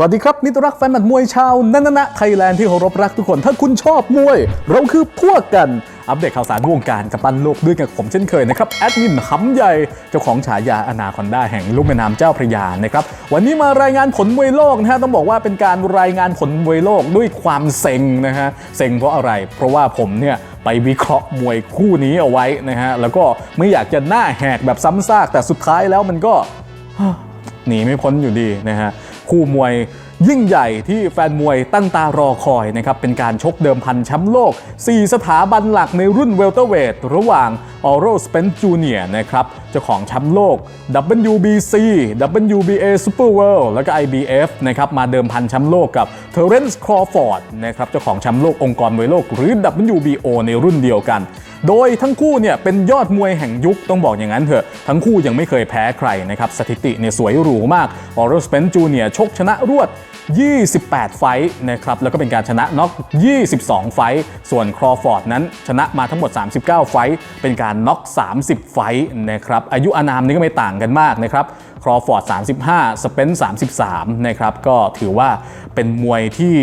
สวัสดีครับมิตรรักแฟนหมัดมวยชาวนันนะไทยแลนด์ที่เคารพรักทุกคน ถ้าคุณชอบมวย เราคือพวกกัน อัปเดตข่าวสารวงการกับปันโลกด้วยกับผมเช่นเคยนะครับ แอดมินหำใหญ่ เจ้าของฉายาอนาคอนด้าแห่งลุ่มแม่น้ำเจ้าพระยานะครับ วันนี้มารายงานผลมวยโลกนะฮะ ต้องบอกว่าเป็นการรายงานผลมวยโลกด้วยความเซ็งนะฮะ เซ็งเพราะอะไร เพราะว่าผมเนี่ยไปวิเคราะห์มวยคู่นี้เอาไว้นะฮะ แล้วก็ไม่อยากจะหน้าแหกแบบซ้ำซาก แต่สุดท้ายแล้วมันก็หนีไม่พ้นอยู่ดีนะฮะ คู่มวยยิ่งใหญ่ที่แฟนมวยตั้งตารอคอยนะครับ เป็นการชกเดิมพันแชมป์โลก 4 สถาบันหลักในรุ่นเวลเตอร์เวทระหว่างออโรสเปนจูเนียนะครับ เจ้าของแชมป์โลก WBC WBA Super World แล้วก็ IBF นะครับมาเดิมพันแชมป์โลกกับเทเรนซ์ครอฟอร์ดนะครับเจ้าของแชมป์โลกองค์กรมวยโลกหรือ WBO ในรุ่นเดียวกัน โดยทั้งคู่เนี่ยเป็นยอดมวยแห่งยุคต้องบอกอย่างนั้นเถอะ ทั้งคู่ยังไม่เคยแพ้ใครนะครับสถิติเนี่ยสวยหรูมากออร์สเปนจูเนียชกชนะรวด 28 ไฟต์นะครับแล้วก็เป็นการชนะน็อก 22 ไฟต์ส่วนครอฟอร์ดนั้นชนะมาทั้งหมด 39 ไฟต์เป็นการน็อก 30 ไฟต์นะครับอายุอานามนี่ก็ไม่ต่างกันมากนะครับครอฟอร์ด 35 สเปน33 นะครับ ก็ถือว่าเป็นมวยที่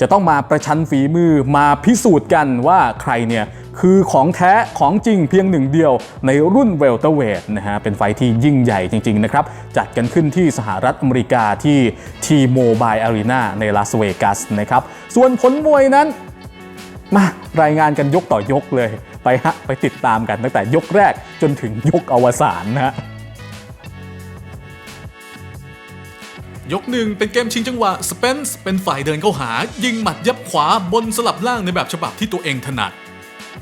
จะต้องมาประชันฝีมือมาพิสูจน์กันว่าใครเนี่ยคือของแท้ของจริงเพียงหนึ่งเดียวในรุ่นเวลเตเวทนะฮะ เป็นไฟท์ที่ยิ่งใหญ่จริง ๆ นะครับ จัดกันขึ้นที่สหรัฐอเมริกาที่ T-Mobile Arena ในลาสเวกัสนะครับ ส่วนผลมวยนั้น มารายงานกันยกต่อยกเลย ไปฮะ ไปติดตามกันตั้งแต่ยกแรกจนถึงยกอวสานนะฮะ ยกหนึ่งเป็นเกมชิงจังหวะสเปนส์เป็นฝ่ายเดินเข้าหา ยิงหมัดยับขวาบนสลับล่างในแบบฉบับที่ตัวเองถนัด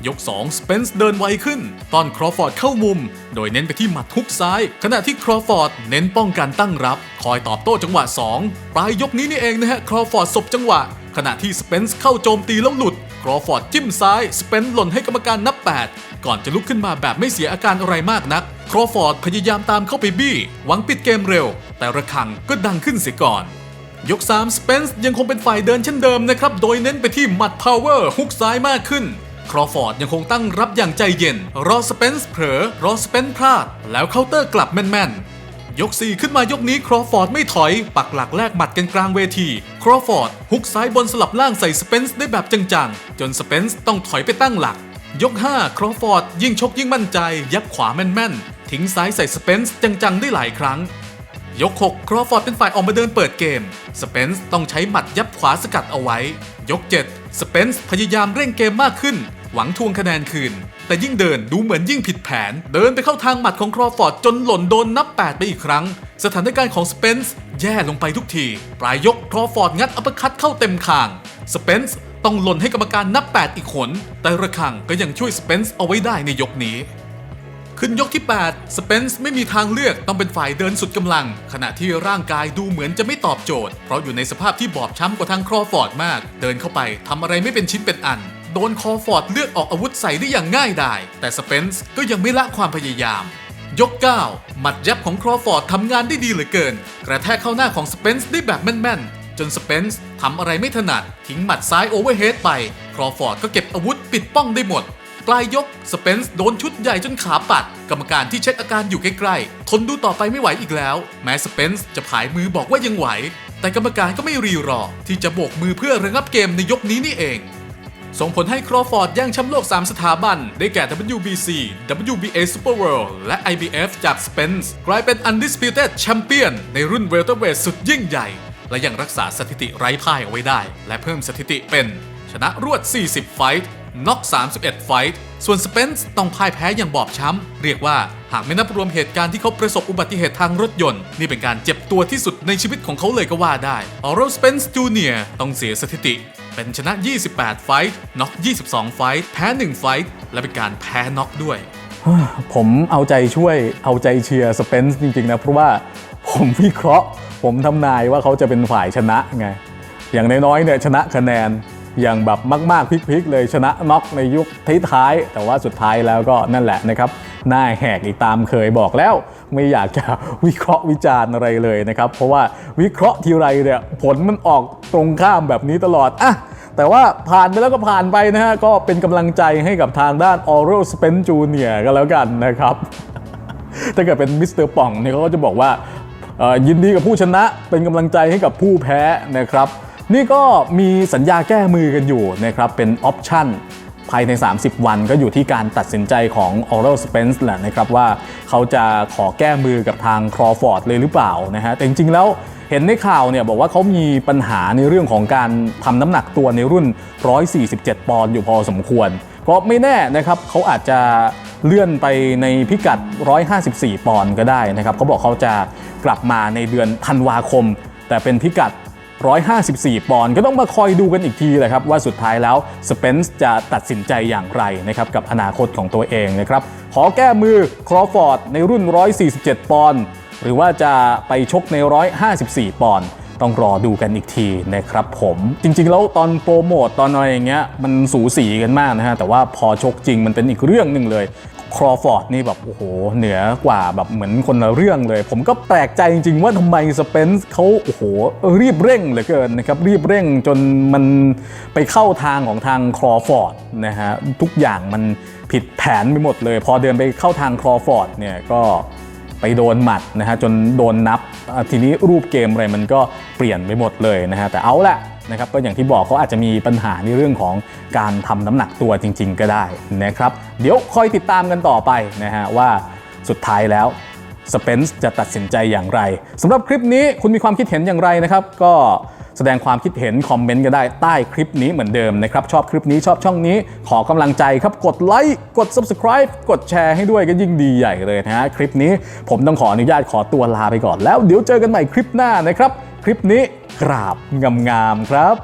ยก 2 สเปนส์เดินไวขึ้น ตอนครอฟอร์ดเข้ามุม โดยเน้นไปที่หมัดฮุกซ้าย ขณะที่ครอฟอร์ดเน้นป้องกันตั้งรับ คอยตอบโต้จังหวะ 2 ปลายยกนี้นี่เองนะฮะครอฟอร์ดสบจังหวะ ขณะที่สเปนส์เข้าโจมตีแล้วหลุดครอฟอร์ดจิ้มซ้ายสเปนส์หล่นให้กรรมการนับ 8 ก่อนจะลุกขึ้นมาแบบไม่เสียอาการอะไรมากนัก ครอฟอร์ดพยายามตามเข้าไปบี้ หวังปิดเกมเร็ว แต่ระฆังก็ดังขึ้นเสียก่อน ยก 3 สเปนส์ยังคงเป็นฝ่ายเดินเช่นเดิมนะครับ โดยเน้นไปที่หมัดพาวเวอร์ฮุกซ้ายมากขึ้น ครอฟอร์ดยังคงตั้งรับอย่างใจเย็น รอสเปนส์เผลอรอสเปนส์พลาด แล้วเคาน์เตอร์กลับแม่นๆยก 4 ขึ้นมายกนี้ครอฟอร์ดไม่ถอย ปักหลักแลกหมัดกันกลางเวที ครอฟอร์ดฮุกซ้ายบนสลับล่างใส่สเปนส์ได้แบบจังๆ จนสเปนส์ต้องถอยไปตั้งหลักยก 5 ครอฟอร์ด ยิ่งชกยิ่งมั่นใจ ยับขวาแม่น ๆ ทิ้งซ้ายใส่สเปนส์จังๆ ได้หลายครั้ง ยก 6 ครอฟอร์ดเป็นฝ่ายออกมาเดินเปิดเกม สเปนส์ต้องใช้หมัดยับขวาสกัดเอาไว้ ยก 7 สเปนส์พยายามเร่งเกมมากขึ้น หวังทวงคะแนนคืน แต่ยิ่งเดินดูเหมือนยิ่งผิดแผน เดินไปเข้าทางหมัดของครอฟอร์ดจนหล่นโดนนับ 8 ไปอีกครั้ง สถานการณ์ของสเปนส์แย่ลงไปทุกที ปลายยกครอฟอร์ดงัดอัปเปร์คัตเข้าเต็มคาง สเปนส์ต้องหล่นให้กรรมการนับ 8 อีกขน แต่ระฆังก็ยังช่วยสเปนส์เอาไว้ได้ในยกนี้ ขึ้นยกที่ 8 สเปนส์ไม่มีทางเลือกต้องเป็นฝ่ายเดินสุดกำลัง ขณะที่ร่างกายดูเหมือนจะไม่ตอบโจทย์ เพราะอยู่ในสภาพที่บอบช้ำกว่าทางครอฟอร์ดมาก เดินเข้าไปทำอะไรไม่เป็นชิ้นเป็นอัน โดนครอฟอร์ดเลือกออกอาวุธใส่ได้อย่างง่ายดายแต่สเปนส์ก็ยังไม่ละความพยายาม ยก 9 หมัดยับของครอฟอร์ดทำงานได้ดีเหลือเกิน กระแทกเข้าหน้าของสเปนส์ได้แบบแม่นๆ จนสเปนส์ทำอะไรไม่ถนัดทิ้งหมัดซ้ายโอเวอร์เฮดไป ครอฟอร์ดก็เก็บอาวุธปิดป้องได้หมด ปลายยกสเปนส์โดนชุดใหญ่จนขาปัด กรรมการที่เช็คอาการอยู่ใกล้ๆ ทนดูต่อไปไม่ไหวอีกแล้ว แม้สเปนส์จะผายมือบอกว่ายังไหว แต่กรรมการก็ไม่รีรอ ที่จะโบกมือเพื่อระงับเกมในยกนี้นี่เอง ส่งผลให้ครอฟอร์ดแย่งแชมป์โลก 3 สถาบัน ได้แก่ WBC WBA Super World และ IBF จาก Spence กลายเป็น Undisputed Champion ในรุ่นเวลเตอร์เวทสุดยิ่งใหญ่ และยังรักษาสถิติไร้พ่ายเอาไว้ได้ และเพิ่มสถิติเป็น ชนะรวด 40 ไฟท์ น็อก31 ไฟท์ส่วนสเปนส์ต้องพ่ายแพ้อย่างบอบช้ำ เรียกว่าหากไม่นับรวมเหตุการณ์ที่เขาประสบอุบัติเหตุทางรถยนต์ นี่เป็นการเจ็บตัวที่สุดในชีวิตของเขาเลยก็ว่าได้ออโรสเปนส์จูเนียต้องเสียสถิติ เป็นชนะ 28 ไฟท์น็อก22 ไฟท์แพ้ 1 ไฟท์และเป็นการแพ้น็อกด้วย ผมเอาใจช่วยเอาใจเชียร์สเปนส์จริงๆนะเพราะว่าผมวิเคราะห์ ผมทำนายว่าเขาจะเป็นฝ่ายชนะไงอย่างน้อยๆเนี่ยชนะคะแนน อย่างแบบมากๆพลิกๆเลยชนะน็อกในยุคท้ายๆแต่ว่าสุดท้ายแล้วก็นั่นแหละนะครับหน้าแหกอีกตามเคยบอกแล้ว ไม่อยากจะวิเคราะห์วิจารณ์อะไรเลยนะครับ เพราะว่าวิเคราะห์ทีไรเนี่ยผลมันออกตรงข้ามแบบนี้ตลอดอะแต่ว่าผ่านไปแล้วก็ผ่านไปนะฮะ ก็เป็นกำลังใจให้กับทางด้าน Oral Spence Junior ก็แล้วกันนะครับ ถ้าเกิดเป็นมิสเตอร์ป่องเนี่ยเขาก็จะบอกว่ายินดีกับผู้ชนะเป็นกำลังใจให้กับผู้แพ้นะครับ นี่ก็มีสัญญาแก้มือกันอยู่นะครับ เป็นออปชั่นภายใน 30 วันก็อยู่ที่การตัดสินใจของ Oral Spence แหละนะครับว่าเขาจะขอแก้มือกับทางครอฟอร์ดเลยหรือเปล่านะฮะแต่จริงๆแล้วเห็นในข่าวเนี่ยบอกว่าเขามีปัญหาในเรื่องของการทำน้ำหนักตัวในรุ่น 147 ปอนด์อยู่พอสมควรก็ไม่แน่นะครับเขาอาจจะเลื่อนไปในพิกัด 154 ปอนด์ก็ได้นะครับเขาบอกเขาจะกลับมาในเดือนธันวาคม แต่เป็นพิกัด 154 ปอนด์ก็ต้องมาคอยดูกันอีกทีแหละครับว่าสุดท้ายแล้วสเปนซ์จะตัดสินใจอย่างไรนะครับกับอนาคตของตัวเองนะครับขอแก้มือครอฟอร์ดในรุ่น 147 ปอนด์หรือว่าจะไปชกใน 154 ปอนด์ต้องรอดูกันอีกทีนะครับผมจริง ๆ แล้วตอนโปรโมตตอนอะไรอย่างเงี้ยมันสูสีกันมากนะฮะแต่ว่าพอชกจริงมันเป็นอีกเรื่องหนึ่งเลย ครอฟอร์ดนี่แบบโอ้โหเหนือกว่าแบบเหมือนคนละเรื่องเลย ผมก็แปลกใจจริง ๆ ว่าทำไมสเปนซ์เขาโอ้โหรีบเร่งเหลือเกินนะครับรีบเร่งจนมันไปเข้าทางของทางครอฟอร์ดนะฮะทุกอย่างมันผิดแผนไปหมดเลย พอเดินไปเข้าทางครอฟอร์ดเนี่ยก็ไปโดนหมัดนะฮะจนโดนนับทีนี้รูปเกมอะไรมันก็เปลี่ยนไปหมดเลยนะฮะแต่เอาละ นะครับก็อย่างที่บอกเขาอาจจะมีปัญหาในเรื่องของการทำน้ำหนักตัวจริง ๆ ก็ได้นะครับเดี๋ยวคอยติดตามกันต่อไปนะฮะว่าสุดท้ายแล้วสเปนซ์จะตัดสินใจอย่างไรสำหรับคลิปนี้คุณมีความคิดเห็นอย่างไรนะครับ ก็แสดงความคิดเห็น คอมเมนต์ก็ได้ใต้คลิปนี้เหมือนเดิมนะครับ ชอบคลิปนี้ชอบช่องนี้ ขอกำลังใจครับ กดไลค์กด subscribe กดแชร์ให้ด้วยก็ยิ่งดีใหญ่เลยนะฮะ คลิปนี้ผมต้องขออนุญาตขอตัวลาไปก่อนแล้ว เดี๋ยวเจอกันใหม่คลิปหน้านะครับ คลิปนี้กราบงามๆครับ